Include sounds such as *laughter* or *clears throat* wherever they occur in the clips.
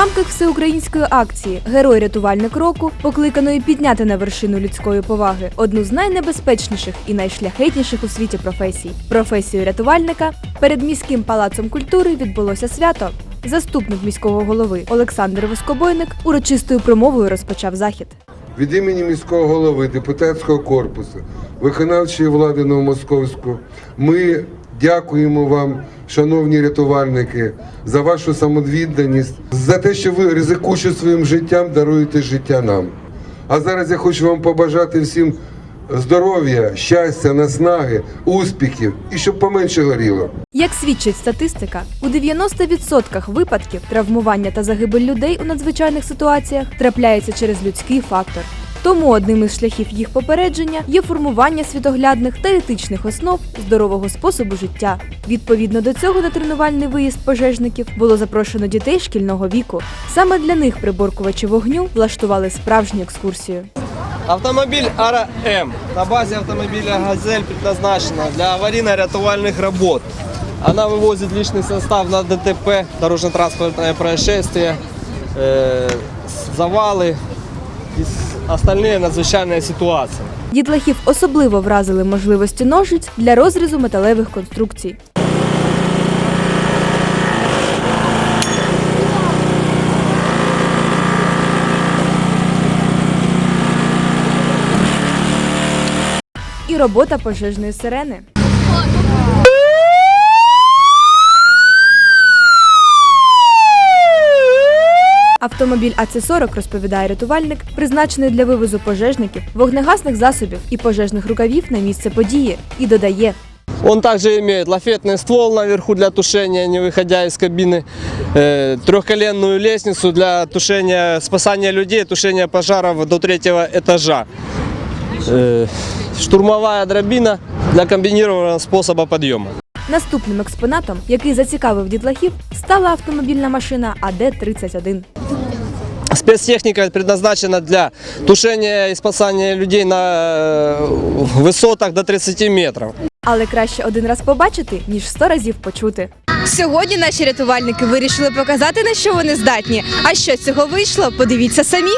рамках всеукраїнської акції Герой рятувальник року, покликаної підняти на вершину людської поваги одну з найнебезпечніших і найшляхетніших у світі професій професію рятувальника, перед міським палацом культури відбулося свято. Заступник міського голови Олександр Воскобойник урочистою промовою розпочав захід. Від імені міського голови, депутатського корпусу, виконавчої влади Новомосковську, ми дякуємо вам, шановні рятувальники, за вашу самовідданість, за те, що ви ризикуючи своїм життям, даруєте життя нам. А зараз я хочу вам побажати всім здоров'я, щастя, наснаги, успіхів і щоб поменше горіло. Як свідчить статистика, у 90% випадків травмування та загибель людей у надзвичайних ситуаціях трапляється через людський фактор. Тому одним із шляхів їх попередження є формування світоглядних та етичних основ здорового способу життя. Відповідно до цього на тренувальний виїзд пожежників було запрошено дітей шкільного віку. Саме для них приборкувачі вогню влаштували справжню екскурсію. Автомобиль Ара М на базе автомобиля Газель предназначена для аварийно-рятувальных работ. Она вывозит личный состав на ДТП, дорожно-транспортное происшествие, э, завалы и с- остальные надзвичайные ситуации. Дітлахів особливо вразили можливості ножиць для розрізу металевих конструкцій. І робота пожежної сирени. Автомобіль АЦ-40, розповідає рятувальник, призначений для вивозу пожежників, вогнегасних засобів і пожежних рукавів на місце події. І додає, Он также имеет лафетный ствол наверху для тушения, не выходя из кабины, э, трехколенную лестницу для тушения, спасания людей, тушения пожаров до третьего этажа. Э, штурмовая дробина для комбинированного способа подъема. наступним експонатом, який зацікавив дітлахів, стала автомобільна машина АД-31. Спецтехника предназначена для тушения и спасания людей на висотах высотах до 30 метров. Але краще один раз побачити, ніж сто разів почути. Сьогодні наші рятувальники вирішили показати, на що вони здатні. А що з цього вийшло? Подивіться самі.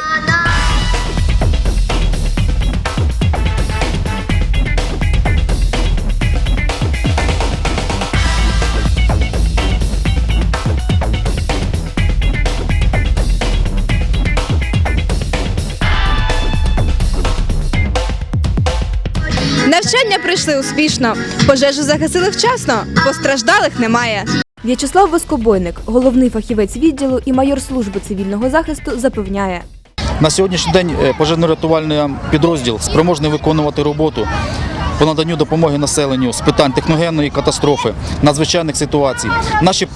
Навчання пройшли успішно. Пожежу загасили вчасно. Постраждалих немає. В'ячеслав Воскобойник, головний фахівець відділу і майор служби цивільного захисту, запевняє. На сьогоднішній день е, пожежно-рятувальний підрозділ спроможний виконувати роботу по наданню допомоги населенню з питань техногенної катастрофи, надзвичайних ситуацій. Наші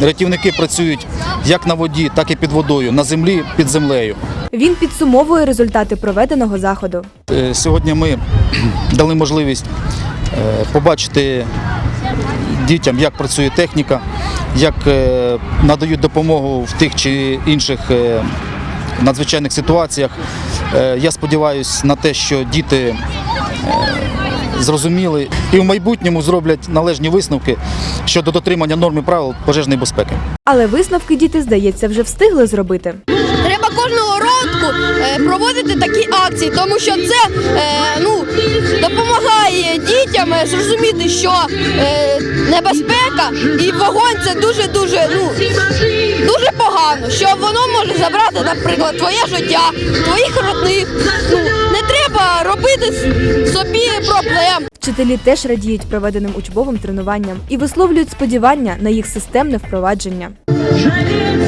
рятівники працюють як на воді, так і під водою, на землі, під землею. Він підсумовує результати проведеного заходу. Е, Сьогодні ми *clears throat* дали можливість е, побачити дітям, як працює техніка, як е, надають допомогу в тих чи інших надзвичайних ситуаціях. Я сподіваюся на те, що діти зрозуміли і в майбутньому зроблять належні висновки щодо дотримання норм і правил пожежної безпеки. Але висновки діти, здається, вже встигли зробити. Року е, проводити такі акції, тому що це е, ну, допомагає дітям е, зрозуміти, що небезпека і вогонь це дуже дуже ну, дуже погано. Що воно може забрати, наприклад, твоє життя, твоїх родних. Ну, не треба робити собі проблем. Вчителі теж радіють проведеним учбовим тренуванням і висловлюють сподівання на їх системне впровадження.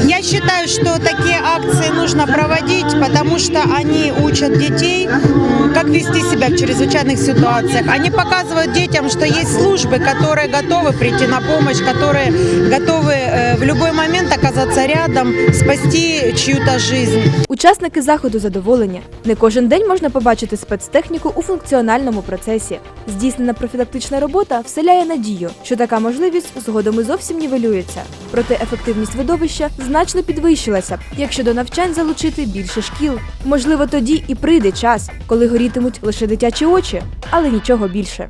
Я считаю, что такие акции нужно проводить, потому что они учат детей, м, как вести себя в чрезвычайных ситуациях. Они показывают детям, что есть службы, которые готовы прийти на помощь, которые готовы э, в любой момент оказаться рядом, спасти чью-то жизнь. Учасники заходу задоволені. Не кожен день можна побачити спецтехніку у функціональному процесі. Здійснена профілактична робота вселяє надію, що така можливість згодом і зовсім нівелюється. Проте ефективність видовища значно підвищилася б, якщо до навчань залучити більше шкіл. Можливо, тоді і прийде час, коли горітимуть лише дитячі очі, але нічого більше.